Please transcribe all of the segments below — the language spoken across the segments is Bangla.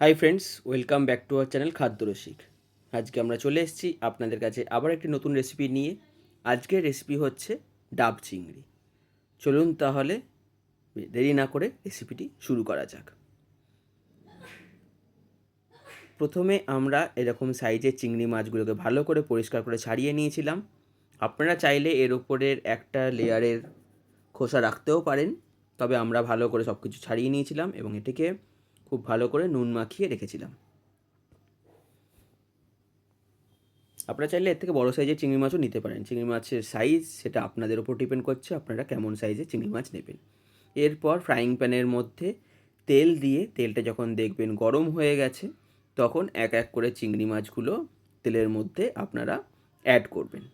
Hi friends welcome back to our channel খাদ্য রসিক আজকে আমরা চলে এসেছি আপনাদের কাছে আবার একটি নতুন রেসিপি নিয়ে। আজকের রেসিপি হচ্ছে ডাব চিংড়ি। চলুন তাহলে দেরি না করে রেসিপিটি শুরু করা যাক। প্রথমে আমরা এরকম সাইজের চিংড়ি মাছগুলোকে ভালো করে পরিষ্কার করে ছাড়িয়ে নিয়েছিলাম। আপনারা চাইলে এর ওপরের একটা লেয়ারের খোসা রাখতেও পারেন। তবে আমরা ভালো করে সব কিছু ছাড়িয়ে নিয়েছিলাম এবং এটিকে খুব ভালো করে নুন মাখিয়ে রেখেছিলাম। আপনারা চাইলে এর থেকে বড় সাইজের চিংড়ি মাছও নিতে পারেন। চিংড়ি মাছের সাইজ সেটা আপনাদের ওপর ডিপেন্ড করছে, আপনারা কেমন সাইজের চিংড়ি মাছ নেবেন। এরপর ফ্রাইং প্যানের মধ্যে তেল দিয়ে, তেলটা যখন দেখবেন গরম হয়ে গেছে, তখন এক এক করে চিংড়ি মাছগুলো তেলের মধ্যে আপনারা অ্যাড করবেন।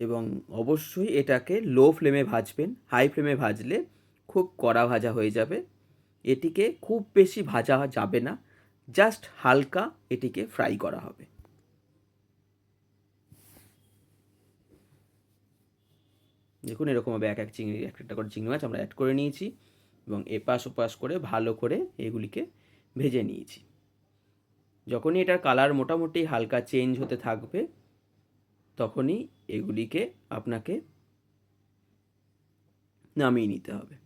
এবং অবশ্যই এটাকে লো ফ্লেমে ভাজবেন। হাই ফ্লেমে ভাজলে খুব কড়া ভাজা হয়ে যাবে। এটিকে খুব বেশি ভাজা যাবে না জাস্ট হালকা এটিকে ফ্রাই করা হবে। দেখুন এরকমভাবে এক এক চিংড়ি, এক একটা করে চিংড়ি মাছ আমরা অ্যাড করে নিয়েছি এবং এপাশ ওপাশ করে ভালো করে এগুলিকে ভেজে নিয়েছি। যখনই এটার কালার মোটামুটি হালকা চেঞ্জ হতে থাকবে, তখনই এগুলিকে আপনাকে নামিয়ে নিতে হবে।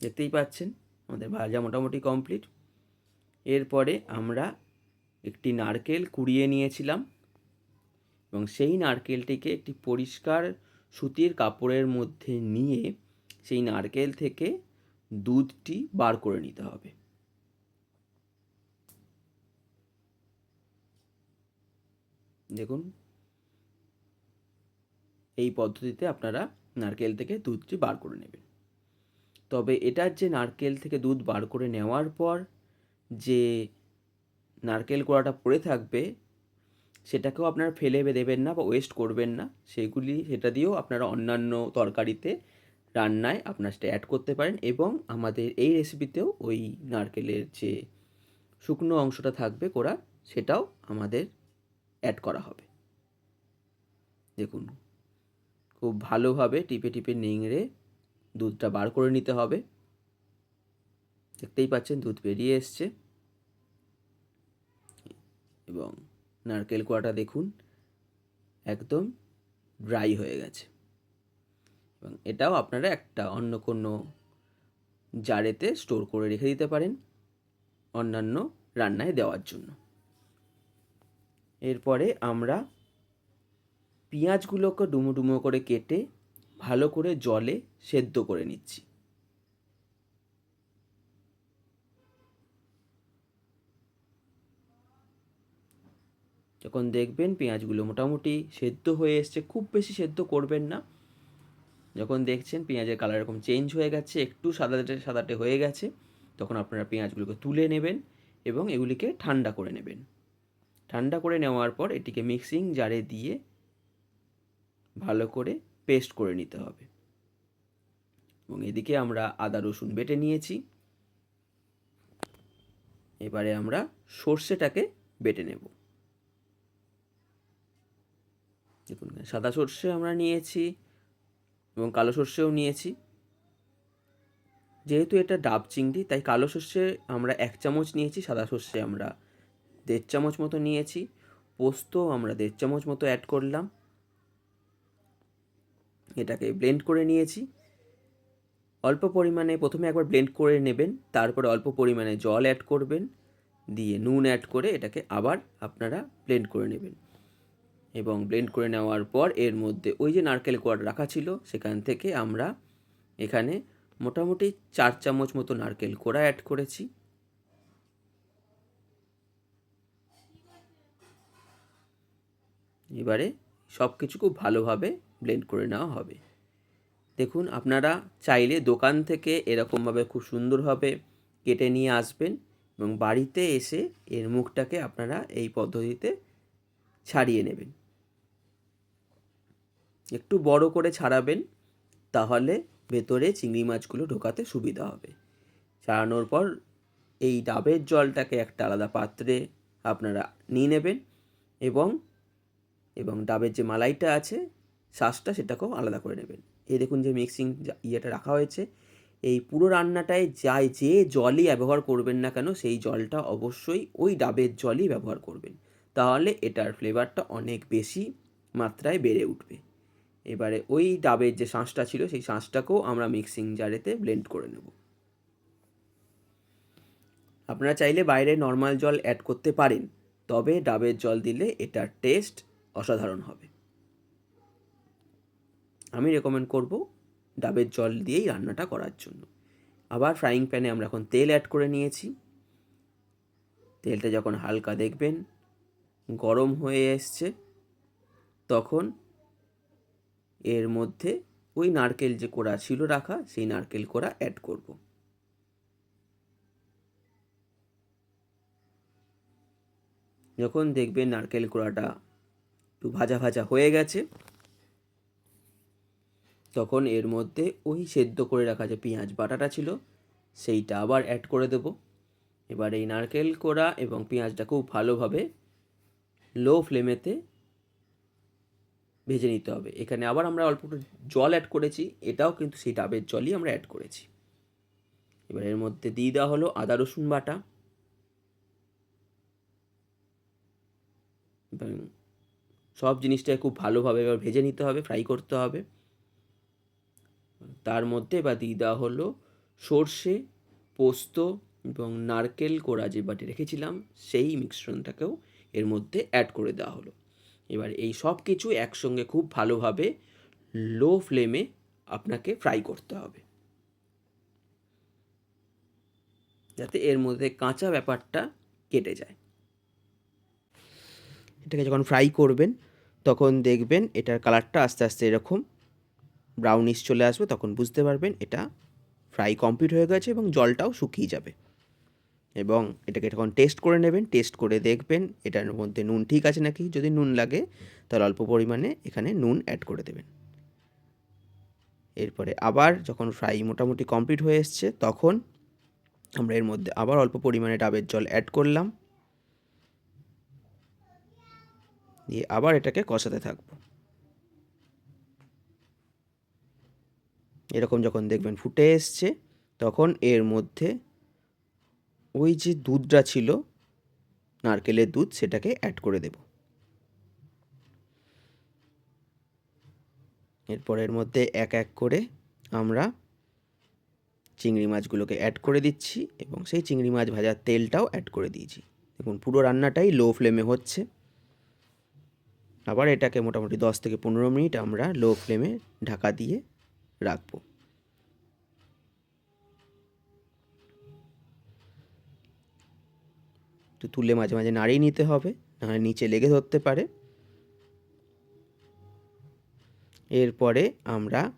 দেখতেই পাচ্ছেন, আমাদের ভাজা মোটামুটি কমপ্লিট। এরপরে আমরা একটি নারকেল কুড়িয়ে নিয়েছিলাম এবং সেই নারকেলটিকে একটি পরিষ্কার সুতির কাপড়ের মধ্যে নিয়ে সেই নারকেল থেকে দুধটি বার করে নিতে হবে। দেখুন এই পদ্ধতিতে আপনারা নারকেল থেকে দুধটি বার করে নেবেন। তবে এটার যে নারকেল থেকে দুধ বার করে নেওয়ার পর যে নারকেল কোড়াটা পড়ে থাকবে, সেটাকেও আপনারা ফেলে দেবেন না বা ওয়েস্ট করবেন না। সেগুলি, সেটা দিয়েও আপনারা অন্যান্য তরকারিতে রান্নায় আপনার সেটা অ্যাড করতে পারেন এবং আমাদের এই রেসিপিতেও ওই নারকেলের যে শুকনো অংশটা থাকবে কোড়া, সেটাও আমাদের অ্যাড করা হবে। দেখুন। খুব ভালোভাবে টিপে টিপে নিংড়ে দুধটা বার করে নিতে হবে। দেখতেই পাচ্ছেন দুধ বেরিয়ে এসছে। এবং নারকেল কোয়াটা দেখুন, একদম ড্রাই হয়ে গেছে। এবং এটাও আপনারা একটা অন্য কোনো জারেতে স্টোর করে রেখে দিতে পারেন অন্যান্য রান্নায় দেওয়ার জন্য। এরপরে আমরা পেঁয়াজগুলোকে ডুমো ডুমো করে কেটে ভালো করে জলে সেদ্ধ করে নিচ্ছি। যখন দেখবেন পেঁয়াজগুলো মোটামুটি সেদ্ধ হয়ে এসছে, খুব বেশি সেদ্ধ করবেন না। যখন দেখছেন পেঁয়াজের কালার এরকম চেঞ্জ হয়ে গেছে, একটু সাদাটে সাদাটে হয়ে গেছে, তখন আপনারা পেঁয়াজগুলোকে তুলে নেবেন এবং এগুলিকে ঠান্ডা করে নেবেন। ঠান্ডা করে নেওয়ার পর এটিকে মিক্সিং জারে দিয়ে ভালো করে পেস্ট করে নিতে হবে। এবং এদিকে আমরা আদা, রসুন বেটে নিয়েছি। এবারে আমরা সর্ষেটাকে বেটে নেব। দেখুন, সাদা সর্ষে আমরা নিয়েছি এবং কালো সর্ষেও নিয়েছি। যেহেতু এটা ডাব চিংড়ি, তাই কালো সর্ষে আমরা এক চামচ নিয়েছি, সাদা সর্ষে আমরা দেড় চামচ মতো নিয়েছি। পোস্ত আমরা দেড় চামচ মতো অ্যাড করলাম। এটাকে ব্লেন্ড করে নিয়েছি। অল্প পরিমাণে প্রথমে একবার ব্লেন্ড করে নেবেন, তারপরে অল্প পরিমাণে জল অ্যাড করবেন, দিয়ে নুন অ্যাড করে এটাকে আবার আপনারা ব্লেন্ড করে নেবেন। এবং ব্লেন্ড করে নেওয়ার পর এর মধ্যে ওই যে নারকেল কোয়াট রাখা ছিল, সেখান থেকে আমরা এখানে মোটামুটি চার চামচ মতো নারকেল কোড়া অ্যাড করেছি। এবারে সব কিছু খুব ভালোভাবে ব্লেন্ড করে নেওয়া হবে। দেখুন, আপনারা চাইলে দোকান থেকে এরকমভাবে খুব সুন্দরভাবে কেটে নিয়ে আসবেন এবং বাড়িতে এসে এর মুখটাকে আপনারা এই পদ্ধতিতে ছাড়িয়ে নেবেন। একটু বড় করে ছাড়াবেন, তাহলে ভেতরে চিংড়ি মাছগুলো ঢোকাতে সুবিধা হবে। ছাড়ানোর পর এই ডাবের জলটাকে একটা আলাদা পাত্রে আপনারা নিয়ে নেবেন এবং এবং ডাবের যে মালাইটা আছে শ্বাসটা সেটাকেও আলাদা করে নেবেন। এই দেখুন যে মিক্সিং ইয়েটা রাখা হয়েছে। এই পুরো রান্নাটায় যাই যে জলই ব্যবহার করবেন না কেন, সেই জলটা অবশ্যই ওই ডাবের জলই ব্যবহার করবেন। তাহলে এটার ফ্লেভারটা অনেক বেশি মাত্রায় বেড়ে উঠবে। এবারে ওই ডাবের যে শাঁসটা ছিল, সেই শাঁসটাকেও আমরা মিক্সিং জারেতে ব্লেন্ড করে নেব। আপনারা চাইলে বাইরে নর্মাল জল অ্যাড করতে পারেন, তবে ডাবের জল দিলে এটার টেস্ট অসাধারণ হবে। আমি রেকমেন্ড করব ডাবের জল দিয়েই রান্নাটা করার জন্য। আবার ফ্রাইং প্যানে আমরা এখন তেল অ্যাড করে নিয়েছি। তেলটা যখন হালকা দেখবেন, গরম হয়ে এসছে, তখন এর মধ্যে ওই নারকেল যে কোড়া ছিল রাখা, সেই নারকেল কোড়া অ্যাড করব। যখন দেখবেন নারকেল কোড়াটা একটু ভাজা ভাজা হয়ে গেছে তখন এর মধ্যে ওই সেদ্ধ করে রাখা যে পেঁয়াজ বাটাটা ছিল, সেইটা আবার অ্যাড করে দেব। এবার এই নারকেল কোড়া এবং পেঁয়াজটা খুব ভালোভাবে লো ফ্লেমেতে ভেজে নিতে হবে। এখানে আবার আমরা অল্প একটু জল অ্যাড করেছি, এটাও কিন্তু সেই ডাবের জলই আমরা অ্যাড করেছি। এবার এর মধ্যে দিয়ে দেওয়া হলো আদা রসুন বাটা। সব জিনিসটাকে খুব ভালোভাবে এবার ভেজে নিতে হবে ফ্রাই করতে হবে। তার মধ্যে বা দিয়ে দেওয়া হলো সর্ষে, পোস্ত এবং নারকেল কোড়া যে বাটি রেখেছিলাম, সেই মিশ্রণটাকেও এর মধ্যে অ্যাড করে দেওয়া হলো। এবার এই সব কিছু একসঙ্গে খুব ভালোভাবে লো ফ্লেমে আপনাকে ফ্রাই করতে হবে। যাতে এর মধ্যে কাঁচা ব্যাপারটা কেটে যায়। এটাকে যখন ফ্রাই করবেন, তখন দেখবেন এটার কালারটা আস্তে আস্তে এরকম ব্রাউনিশ চলে আসবে, তখন বুঝতে পারবেন এটা ফ্রাই কমপ্লিট হয়ে গেছে এবং জলটাও শুকিয়ে যাবে। এবং এটাকে তখন টেস্ট করে নেবেন টেস্ট করে দেখবেন, এটার মধ্যে নুন ঠিক আছে নাকি? যদি নুন লাগে, তাহলে অল্প পরিমাণে এখানে নুন অ্যাড করে দেবেন। এরপরে আবার যখন ফ্রাই মোটামুটি কমপ্লিট হয়ে এসছে, তখন আমরা এর মধ্যে আবার অল্প পরিমাণে ডাবের জল অ্যাড করলাম। দিয়ে আবার এটাকে কষাতে থাকব। এরকম যখন দেখবেন ফুটে এসছে, তখন এর মধ্যে ওই যে দুধটা ছিল, নারকেলের দুধ, সেটাকে অ্যাড করে দেব। এরপর এর মধ্যে এক এক করে আমরা চিংড়ি মাছগুলোকে অ্যাড করে দিচ্ছি এবং সেই চিংড়ি মাছ ভাজার তেলটাও অ্যাড করে দিয়েছি। দেখুন, পুরো রান্নাটাই লো ফ্লেমে হচ্ছে। আবার এটাকে মোটামুটি দশ থেকে পনেরো মিনিট আমরা লো ফ্লেমে ঢাকা দিয়ে রাখব। একটু তুলে মাঝে মাঝে নাড়িয়ে নিতে হবে, নাহলে নিচে লেগে ধরতে পারে। এরপরে আমরা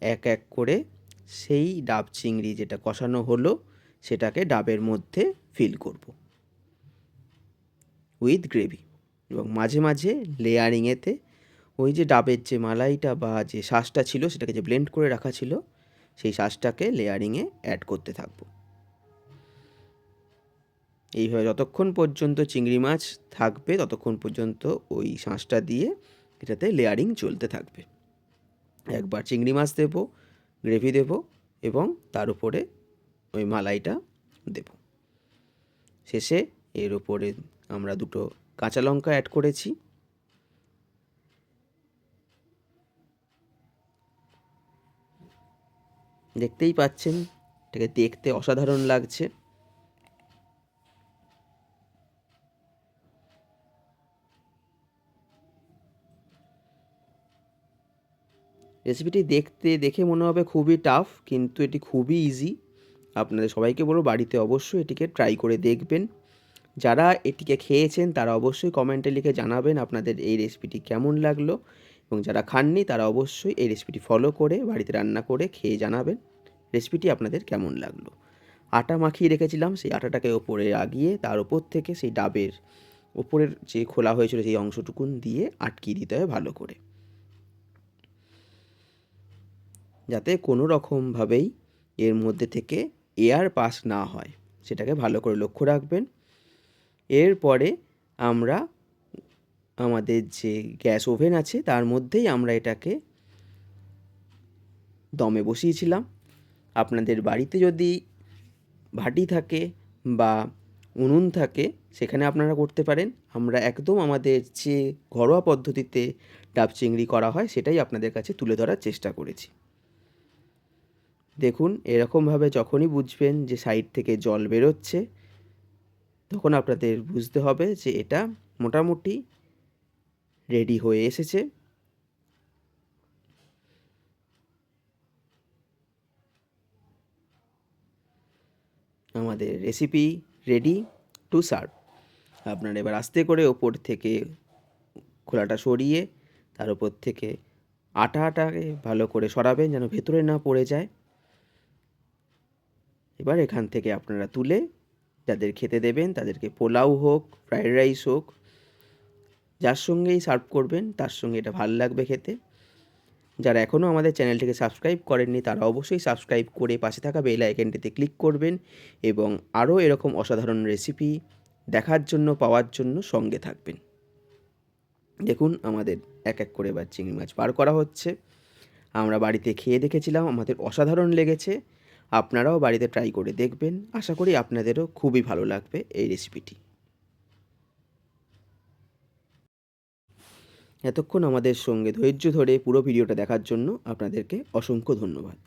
এক এক করে সেই ডাব চিংড়ি যেটা কষানো হলো, সেটাকে ডাবের মধ্যে ফিল করব। উইথ গ্রেভি এবং মাঝে মাঝে লেয়ারিংয়েতে ওই যে ডাবের যে মালাইটা বা যে শ্বাসটা ছিল, সেটাকে যে ব্লেন্ড করে রাখা ছিল, সেই শ্বাসটাকে লেয়ারিংয়ে অ্যাড করতে থাকব। এইভাবে যতক্ষণ পর্যন্ত চিংড়ি মাছ থাকবে, ততক্ষণ পর্যন্ত ওই শাঁসটা দিয়ে এটাতে লেয়ারিং চলতে থাকবে। একবার চিংড়ি মাছ দেব গ্রেভি দেব এবং তার উপরে ওই মালাইটা দেব। শেষে এর উপরে আমরা দুটো কাঁচা লঙ্কা অ্যাড করেছি। দেখতেই পাচ্ছেন, এটাকে দেখতে অসাধারণ লাগছে। রেসিপিটি দেখতে, দেখে মনে হবে খুবই টাফ কিন্তু এটি খুবই ইজি আপনাদের সবাইকে বলব, বাড়িতে অবশ্যই এটিকে ট্রাই করে দেখবেন। যারা এটিকে খেয়েছেন, তারা অবশ্যই কমেন্টে লিখে জানাবেন আপনাদের এই রেসিপিটি কেমন লাগল। এবং যারা খাননি, তারা অবশ্যই এই রেসিপিটি ফলো করে বাড়িতে রান্না করে খেয়ে জানাবেন। রেসিপিটি আপনাদের কেমন লাগল? আটা মাখিয়ে রেখেছিলাম, সেই আটাটাকে ওপরে আগিয়ে তার ওপর থেকে সেই ডাবের ওপরের যে খোলা হয়েছিল সেই অংশটুকুন দিয়ে আটকিয়ে দিতে হবে ভালো করে। যাতে কোনো রকমভাবেই এর মধ্যে থেকে এয়ার পাস না হয়। সেটাকে ভালো করে লক্ষ্য রাখবেন। এরপরে আমরা আমাদের যে গ্যাস ওভেন আছে, তার মধ্যেই আমরা এটাকে দমে বসিয়েছিলাম। আপনাদের বাড়িতে যদি ভাটি থাকে বা উনুন থাকে, সেখানে আপনারা করতে পারেন। আমরা একদম আমাদের যে ঘরোয়া পদ্ধতিতে ডাব চিংড়ি করা হয়, সেটাই আপনাদের কাছে তুলে ধরার চেষ্টা করেছি। দেখুন, এরকমভাবে যখনই বুঝবেন যে সাইড থেকে জল বেরোচ্ছে, তখন আপনাদের বুঝতে হবে যে এটা মোটামুটি রেডি হয়ে এসেছে। আমাদের রেসিপি রেডি টু সার্ভ আপনারা এবার আস্তে করে ওপর থেকে খোলাটা সরিয়ে, তার উপর থেকে আটা আটাকে ভালো করে সরাবেন যেন ভেতরে না পড়ে যায়। এবার এখান থেকে আপনারা তুলে, যাদের খেতে দেবেন তাদেরকে পোলাও হোক ফ্রায়েড রাইস হোক যার সঙ্গেই সার্ভ করবেন, তার সঙ্গে এটা ভালো লাগবে খেতে। যারা এখনও আমাদের চ্যানেলটিকে সাবস্ক্রাইব করেননি, তারা অবশ্যই সাবস্ক্রাইব করে পাশে থাকা বেল আইকনটিতে ক্লিক করবেন এবং আরও এরকম অসাধারণ রেসিপি দেখার জন্য, পাওয়ার জন্য সঙ্গে থাকবেন। দেখুন, আমাদের এক এক করে এবার চিংড়ি মাছ বার করা হচ্ছে। আমরা বাড়িতে খেয়ে দেখেছিলাম, আমাদের অসাধারণ লেগেছে। আপনারাও বাড়িতে ট্রাই করে দেখবেন। আশা করি আপনাদেরও খুবই ভালো লাগবে এই রেসিপিটি। এতক্ষণ আমাদের সঙ্গে ধৈর্য ধরে পুরো ভিডিওটা দেখার জন্য আপনাদেরকে অসংখ্য ধন্যবাদ।